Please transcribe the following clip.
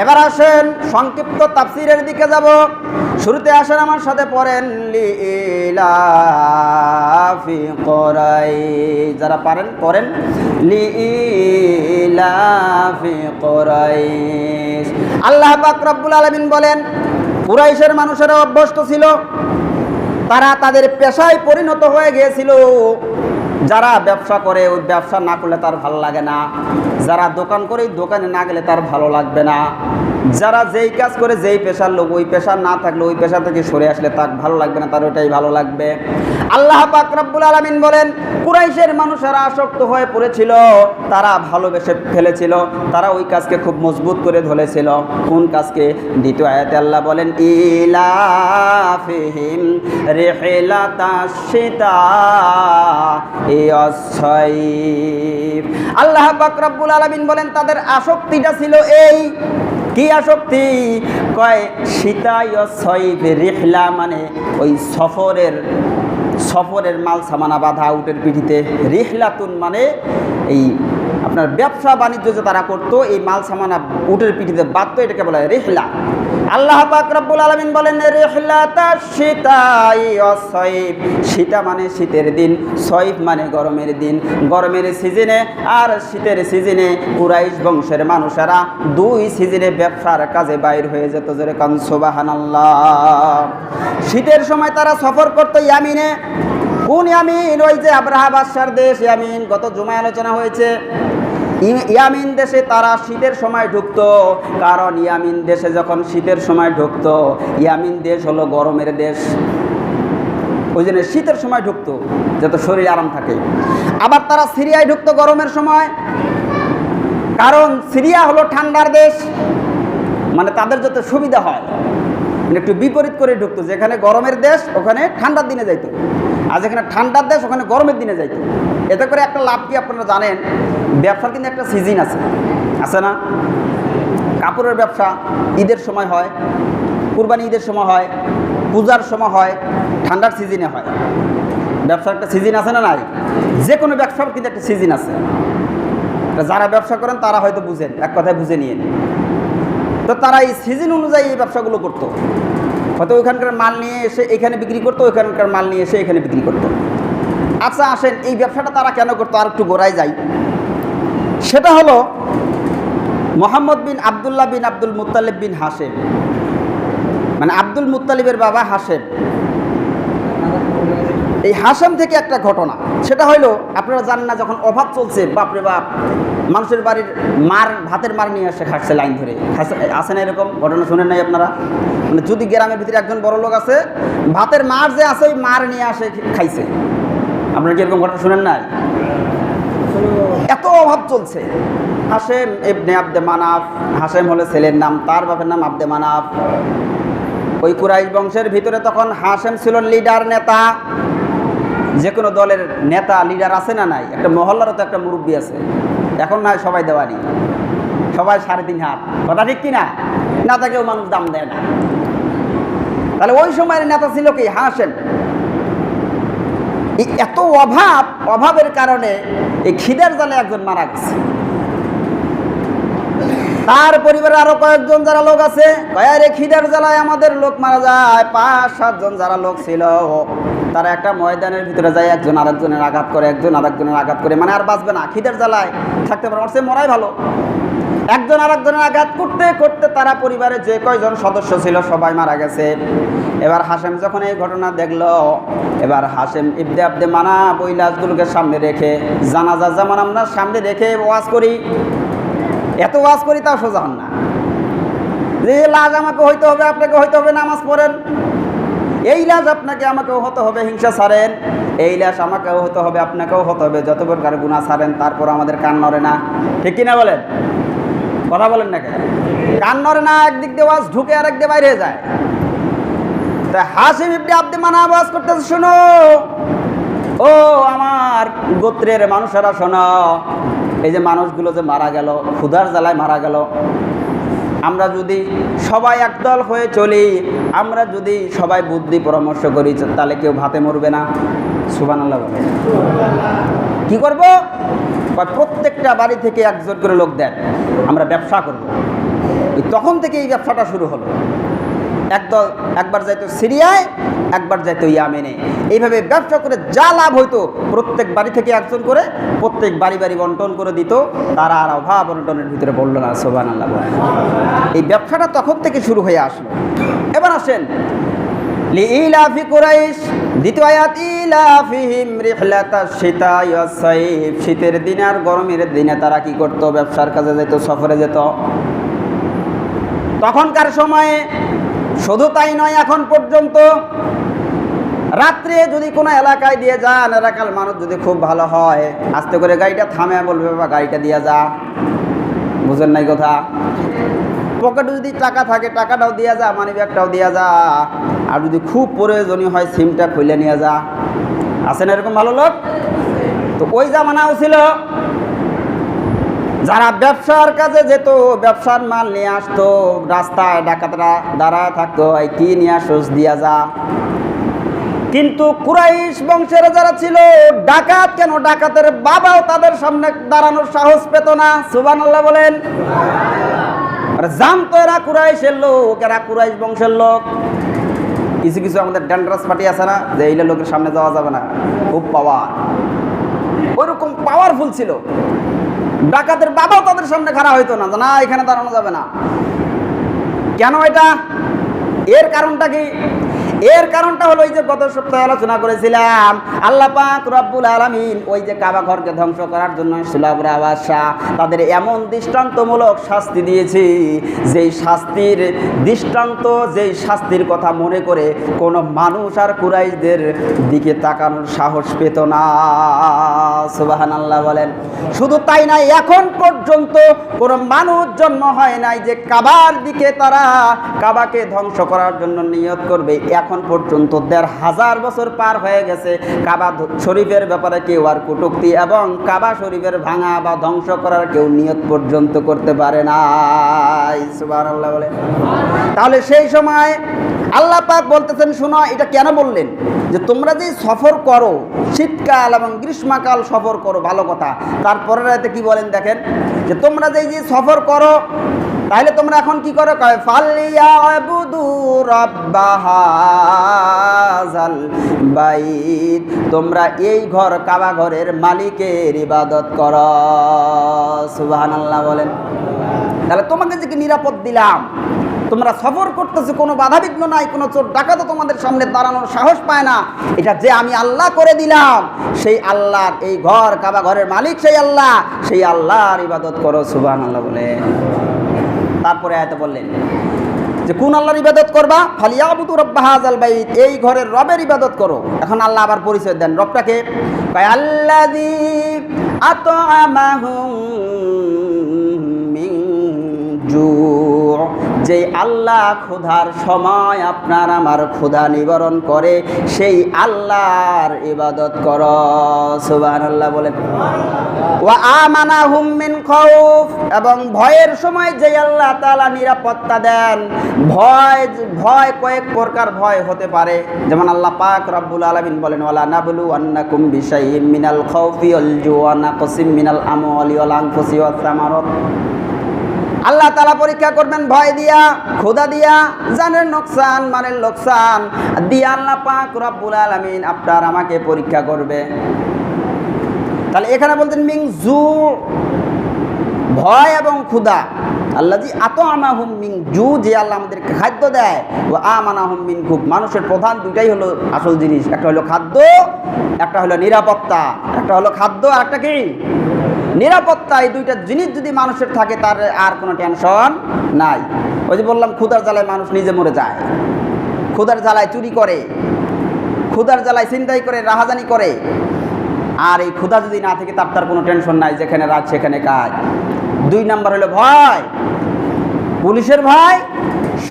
এবার আসেন সংক্ষিপ্ত তাফসিরের দিকে যাব। শুরুতে আসেন আমার সাথে পড়েন লি ইলাফি করাই যারা পারেন, পড়েন লি ইলাফি করাইশ আল্লাহ পাক রব্বুল আলামিন বলেন, কুরাইশের মানুষেরা অভ্যস্ত ছিল। তারা তাদের পেশায় পরিণত হয়ে গিয়েছিল। যারা ব্যবসা করে, ওই ব্যবসা না করলে তার ভালো লাগে না। যারা দোকান করে দোকানে না গেলে তার ভালো লাগবে না। যারা যেই কাজ করে, যেই পেশার লোক, ওই পেশা না থাকলে, ওই পেশা থেকে সরে আসলে তার ভালো লাগবে না, তার ওইটাই ভালো লাগবে। আল্লাহ পাক রব্বুল আলামিন বলেন, কুরাইশের মানুষেরা আসক্ত হয়ে পড়েছিল, তারা ভালোবেসে ফেলেছিল, তারা ওই কাজকে খুব মজবুত করে ধরেছিল। কোন কাজকে? দ্বিতীয় আয়াতে আল্লাহ বলেন, ইলাফিহিম রিহিলাতাশিতা ইয়াসাইফ আল্লাহ বাকরাবুল আলমিন বলেন, তাদের আসক্তিটা ছিল এই। কি আসক্তি? কয়, সীতায় সৈব রিহলা মানে ওই সফরের সফরের মাল সামানা বাধা উটের পিঠিতে। রিহলাতুন মানে এই আপনার ব্যবসা বাণিজ্য যে তারা করতো, এই মাল সামানা উটের পিঠিতে বাঁধতো, এটাকে বলা হয় রেহলা। আল্লাহ পাক আলামিন বলেন রেহলাতা শীতাই অসৈব শীতা মানে শীতের দিন সৈফ মানে গরমের দিন। গরমের সিজনে আর শীতের সিজনে কুরাইশ বংশের মানুষেরা দুই সিজনে ব্যবসার কাজে বাইর হয়ে যেত যেরকম সোবাহান শীতের সময় তারা সফর করতো ইয়ামিনে। কোন ইয়ামিন? ওই যে আব্রাহা বাদশার দেশ ইয়ামিন। গত জুমায় আলোচনা হয়েছে। ইয়ামিন দেশে তারা শীতের সময় ঢুকতো, কারণ ইয়ামিন দেশে যখন শীতের সময় ঢুকতো, ইয়ামিন দেশ হলো গরমের দেশ। ওই জন্য শীতের সময় ঢুকতো, যাতে শরীর আরাম থাকে। আবার তারা সিরিয়ায় ঢুকতো গরমের সময়, কারণ সিরিয়া হলো ঠান্ডার দেশ মানে তাদের যাতে সুবিধা হয়। মানে একটু বিপরীত করে ঢুকতো, যেখানে গরমের দেশ, ওখানে ঠান্ডার দিনে যাইতো। আর যেখানে ঠান্ডার দেশ, ওখানে গরমের দিনে যাইতো। এতে করে একটা লাভ কি আপনারা জানেন? ব্যবসার কিন্তু একটা সিজন আছে। আছে না? কাপড়ের ব্যবসা, ঈদের সময় হয়, কুরবানি ঈদের সময় হয়, পূজার সময় হয়, ঠান্ডার সিজনে হয়। ব্যবসার একটা সিজন আছে না নাই? যে কোনো ব্যবসার কিন্তু একটা সিজন আছে। যারা ব্যবসা করেন, তারা হয়তো বুঝেন, এক কথায় বুঝে নিয়ে তো তারা এই সিজন অনুযায়ী এই ব্যবসাগুলো করতো। হয়তো ওইখানকার মাল নিয়ে এসে এখানে বিক্রি করতো, ওইখানকার মাল নিয়ে এসে এখানে বিক্রি করতো। আচ্ছা আসেন, এই ব্যবসাটা তারা কেন করতো? আর একটু গোড়ায় যাই। সেটা হলো Muhammad bin Abdullah bin Abdul Muttalib bin Hashim মানে আব্দুল মুত্তালিবের বাবা হাসেম এই হাসেম থেকে একটা ঘটনা। সেটা হইল, আপনারা জানেন না, যখন অভাব চলছে, বাপরে বাপ, মানুষের বাড়ির মার, ভাতের মার নিয়ে আসে খাচ্ছে লাইন ধরে। আসে না এরকম? ঘটনা শুনেন নাই আপনারা? মানে যদি গ্রামের ভিতরে একজন বড় লোক আছে, ভাতের মার যে আছে, ওই মার নিয়ে আসে, খাইছে। আপনারা কি এরকম ঘটনা শুনেন নাই? এত অভাব চলছে। হাসেম ইবনে আব্দে মানাফ হাসেম হলো ছেলের নাম, তার বাপের নাম আব্দে মানাফ। ওই কুরাইশ বংশের ভিতরে তখন হাসেম ছিল লিডার নেতা। যে কোনো দলের নেতা, লিডার আছে না নাই? একটা মহল্লারও তো একটা মুরব্বী আছে। এখন নয় সবাই দেওয়ারি। সবাই সাড়ে তিন হাত। কথা ঠিক কিনা? না তাকেও মানুষ দাম দেয় না। তাহলে ওই সময়ের নেতা ছিল কি? হাসেম এত অভাব, অভাবের কারণে এই খিদের জালে একজন মারা গেছে। তার পরিবারে আরও কয়েকজন যারা লোক আছে খিদের জ্বালায় আমাদের লোক মারা যায়। পাঁচ সাতজন যারা লোক ছিল, তারা একটা ময়দানের ভিতরে যায়, একজন আরেকজনের আঘাত করে, একজন আরেকজনের আঘাত করে মানে আর বাঁচবে না। খিদের জ্বালায় থাকতে পারে সে মরাই ভালো। একজন আরেকজনের আঘাত করতে করতে তারা পরিবারে যে কয়জন সদস্য ছিল সবাই মারা গেছে। এবার হাসেম যখন এই ঘটনা দেখল, এবার হাসেম ইবদে আবদে মানা বই লাশগুলোকে সামনে রেখে, জানাজা যেমন আমরা সামনে রেখে ওয়াজ করি, এত ওয়াজ করি তাও সোজা হন না। যে লাজ আমাকে হইতে হবে, আপনাকে হইতে হবে, নামাজ পড়েন। এই লাজ আপনাকে আমাকেও হতে হবে, হিংসা ছাড়েন। এই লাশ আমাকেও হতে হবে, আপনাকেও হতে হবে, যত প্রকার গুণা ছাড়েন, তারপর আমাদের কান নড়ে না। ঠিক কিনা বলেন? কথা বলেন না কেন? কান নড়ে না, একদিক দিয়ে ওয়াজ ঢুকে আর একদিকে বাইরে যায়। তা হাসিম ইবনে আব্দে মানা আওয়াজ করতেছে, শোনো। ও আমার গোত্রের মানুষেরা, শোনো। এই যে মানুষগুলো যে মারা গেল, ক্ষুধার জ্বালায় মারা গেল। আমরা যদি সবাই একদল হয়ে চলি, আমরা যদি সবাই বুদ্ধি পরামর্শ করি, তাহলে কেউ ভাতে মরবে না। সুবান আল্লাহ বলে। কি করব? প্রত্যেকটা বাড়ি থেকে একজন করে লোক দেন, আমরা ব্যবসা করব। তখন থেকে এই ব্যবসাটা শুরু হলো। একদল, একবার যাইতো সিরিয়ায়, একবার যাইতো ইয়ামেনে। এইভাবে ব্যবসা করে যা লাভ হইতো, প্রত্যেক বাড়ি থেকে একজন করে, প্রত্যেক বাড়ি বাড়ি বন্টন করে দিত, তারা আর অভাব বন্টনের ভিতরে বলল না সোবান আল্লাহ এই ব্যবসাটা তখন থেকে শুরু হয়ে আসলো। এবার আসেন শীতের দিনে আর গরমের দিনে তারা কি করতো? ব্যবসার কাজে যেত, সফরে যেত। তখনকার সময়ে শুধু তাই নয়, এখন পর্যন্ত রাত্রে যদি কোনো এলাকায় দিয়ে যান, এলাকার মানুষ যদি খুব ভালো হয়, আস্তে করে গাড়িটা থামে বলবে বা গাড়িটা দিয়ে যা। বুঝেন নাই কথা? পকেটে যদি টাকা থাকে, টাকাটাও দিয়া যা মানি ব্যাগটাও দিয়া যা। আর যদি খুব প্রয়োজনীয় হয় সিমটা খুলে নিয়ে যা। আছেন এরকম ভালো লোক? তো ওই জামানাও ছিল। যারা ব্যবসার কাজে যেত, ব্যবসার মাল নিয়ে আসতো, রাস্তায় ডাকাতরা দাঁড়ায় থাকতো, এই কি নিয়ে আসোস, দিয়া যা। কিন্তু কুরাইশ বংশের যারা ছিল, ডাকাত কেন? ডাকাতের বাবাও তাদের সামনে দাঁড়ানোর সাহস পেত না। সুবান বলেন। আর জানতো এরা কুরাইশের লোক, এরা কুরাইশ বংশের লোক। কিছু কিছু আমাদের ড্যান্ড্রাস পার্টি আছে না, যে এইলে লোকের সামনে যাওয়া যাবে না। খুব পাওয়ার ওইরকম পাওয়ারফুল ছিল। ডাকাতের বাবাও তাদের সামনে খাড়া হইতো না না, এখানে দাঁড়ানো যাবে না। কেন এটা? এর কারণটা কি? এর কারণটা হলো ওই যে গত সপ্তাহে আলোচনা করেছিলাম, আল্লাহ পাক রব্বুল আলামিন ওই যে কাবা ঘরকে ধ্বংস করার জন্য সুলাবরা বাদশাহ তাদের এমন দৃষ্টান্তমূলক শাস্তি দিয়েছি, যেই শাস্তির দৃষ্টান্ত, যেই শাস্তির কথা মনে করে কোনো মানুষ আর কুরাইশদের দিকে তাকানোর সাহস পেত না। সুবাহান আল্লাহ বলেন। শুধু তাই নাই এখন পর্যন্ত কোনো মানুষ জন্ম হয় নাই যে কাবার দিকে তারা কাবাকে ধ্বংস করার জন্য নিয়ত করবে। এখন পর্যন্ত দেড় হাজার বছর পার হয়ে গেছে। কাবা শরীফের ব্যাপারে কেউ আর কটুক্তি এবং কাবা শরীফের ভাঙা বা ধ্বংস করার কেউ নিয়ত পর্যন্ত করতে পারে না বলে। তাহলে সেই সময় আল্লাহ পাক বলতেছেন, শোনো, এটা কেন বললেন? যে তোমরা যে সফর করো, শীতকাল এবং গ্রীষ্মকাল সফর করো, ভালো কথা। তারপরের রাতে কি বলেন দেখেন? যে তোমরা যে যে সফর করো তাহলে তোমরা এখন কি করো? কয় বাইত। তোমরা এই ঘর কাবা ঘরের মালিকের ইবাদত করো। সুবহানাল্লাহ বলেন। তাহলে তোমাকে যে নিরাপদ দিলাম? তোমরা সফর করতেছো, কোনো বাধাবিঘ্ন নাই, কোনো চোর ডাকাতও তোমাদের সামনে দাঁড়ানোর সাহস পায় না। এটা যে আমি আল্লাহ করে দিলাম, সেই আল্লাহর এই ঘর, কাবা ঘরের মালিক সেই আল্লাহ, সেই আল্লাহর ইবাদত করো সুবান আল্লাহ বলে তারপরে আয়তে বললেন যে, কোন আল্লাহর ইবাদত করবা? ফালিয়াবুদু রব্বাহাজাল বাইত। এই ঘরের রবের ইবাদত করো। এখন আল্লাহ আবার পরিচয় দেন রবটাকে। কয় আত আতআমাহুম মিন জু' যে আল্লাহ ক্ষুধার সময় আপনার আমার ক্ষুধা নিবারণ করে, সেই আল্লাহর ইবাদত কর। সুবহানাল্লাহ বলেন। ওয়া আমানাহুম মিন খাউফ এবং ভয়ের সময় যে আল্লাহ তালা নিরাপত্তা দেন, ভয় ভয় কয়েক প্রকার ভয় হতে পারে। যেমন আল্লাহ পাক রব্বুল আলামিন বলেন, ওয়ালা নাবলু আন্নাকুম বিশাইইম মিনাল খৌফি ওয়াল জুওয়া নাকসিম মিনাল আমওয়ালি ওয়াল আনফুসি ওয়াস সামারাত। আল্লাহ তালা পরীক্ষা করবেন ভয় দিয়া খোদা দিয়া, জানের নোকসান, মানের লোকসান দিয়া আল্লাহ পাক রব্বুল আলামিন আপনার আমাকে পরীক্ষা করবে। তাহলে এখানে বলতেন, মিং জু, ভয় এবং ক্ষুদা আল্লাহ জি আত আমাহুম মিং জু, যে আল্লাহ আমাদেরকে খাদ্য দেয় ও আমানাহুম মিন খুব মানুষের প্রধান দুটাই হলো আসল জিনিস, একটা হলো খাদ্য, একটা হলো নিরাপত্তা, একটা হলো খাদ্য আর একটা কি? নিরাপত্তা, এই দুইটা জিনিস যদি মানুষের থাকে, তার আর কোনো টেনশন নাই। ওই যে বললাম ক্ষুদার জ্বালায় মানুষ নিজে মরে যায়। ক্ষুদার জ্বালায় চুরি করে ক্ষুদার জ্বালায় চিন্তাই করে, রাহাজানি করে। আর এই ক্ষুধা যদি না থাকে, তার তার কোনো টেনশন নাই, যেখানে রাত সেখানে কাজ। দুই নাম্বার হলো ভয়। পুলিশের ভয়